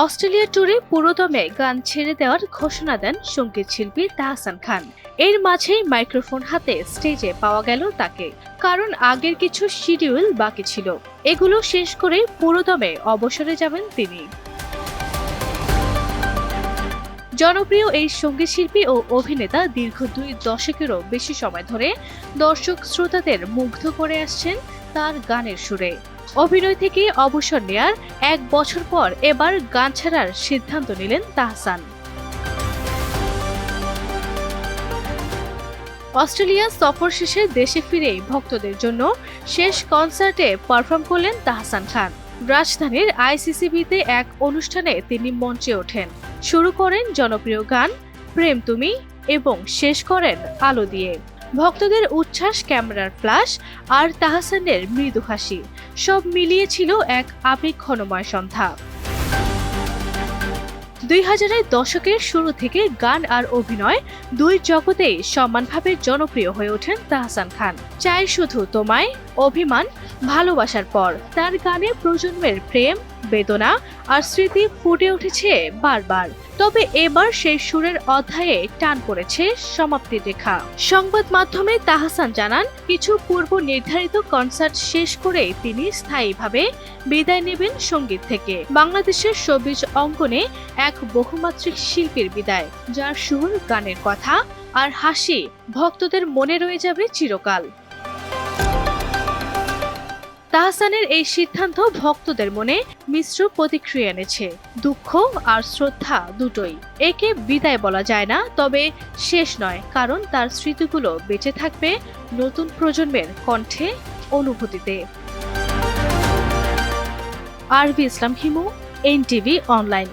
Australia ট্যুরে পুরোদমে গান ছেড়ে দেওয়ার ঘোষণা দেন সংগীত শিল্পী তাহসান খান। এর মাঝেই মাইক্রোফোন হাতে স্টেজে পাওয়া গেল তাকে। কারণ আগের কিছু শিডিউল বাকি ছিল। এগুলো শেষ করে পুরোদমে অবসরে যাবেন তিনি। জনপ্রিয় এই সংগীত শিল্পী ও অভিনেতা দীর্ঘ দুই দশকেরও বেশি সময় ধরে দর্শক শ্রোতাদের মুগ্ধ করে আসছেন তার গানের সুরে। অভিনয় থেকে অবসর নেয়ার এক বছর পর এবার গান ছাড়ার সিদ্ধান্ত নিলেন তাহসান। অস্ট্রেলিয়া সফর শেষে দেশে ফিরেই ভক্তদের জন্য শেষ কনসার্টে পারফর্ম করলেন তাহসান খান। রাজধানীর আইসিসিবিতে এক অনুষ্ঠানে তিনি মঞ্চে ওঠেন। শুরু করেন জনপ্রিয় গান প্রেম তুমি এবং শেষ করেন আলো দিয়ে। ভক্তদের উচ্ছ্বাস, ক্যামেরার ফ্লাশ আর তাহসানের মৃদু হাসি। সব মিলিয়ে ছিল এক আবেগ ঘনময় সন্ধ্যা। দুই হাজারের দশকের শুরু থেকে গান আর অভিনয় দুই জগতেই সমানভাবে জনপ্রিয় হয়ে ওঠেন তাহসান খান। চাই শুধু তোমায়, অভিমান, ভালোবাসার পর। তার গানে প্রজন্মের প্রেম বেদনা আর স্মৃতি ফুটে উঠেছে বারবার। তবে এবার সেই সুরের অধ্যায়ে টান পড়েছে সমাপ্তির রেখা। সংবাদ মাধ্যমে তাহসান জানান, কিছু পূর্ব নির্ধারিত কনসার্ট শেষ করে তিনি স্থায়ীভাবে বিদায় নেবেন সংগীত থেকে। বাংলাদেশের সবিজ অঙ্গনে এক বহুমাত্রিক শিল্পীর বিদায়, যার সুর, গানের কথা আর হাসি ভক্তদের মনে রয়ে যাবে চিরকাল। তাহসানের এই সিদ্ধান্ত ভক্তদের মনে মিশ্র প্রতিক্রিয়া এনেছে। দুঃখ আর শ্রদ্ধা দুটোই একে বিদায় বলা যায় না, তবে শেষ নয়, কারণ তার স্মৃতিগুলো বেঁচে থাকবে নতুন প্রজন্মের কণ্ঠে, অনুভূতিতে। আরবি ইসলাম হিমু, এনটিভি অনলাইন।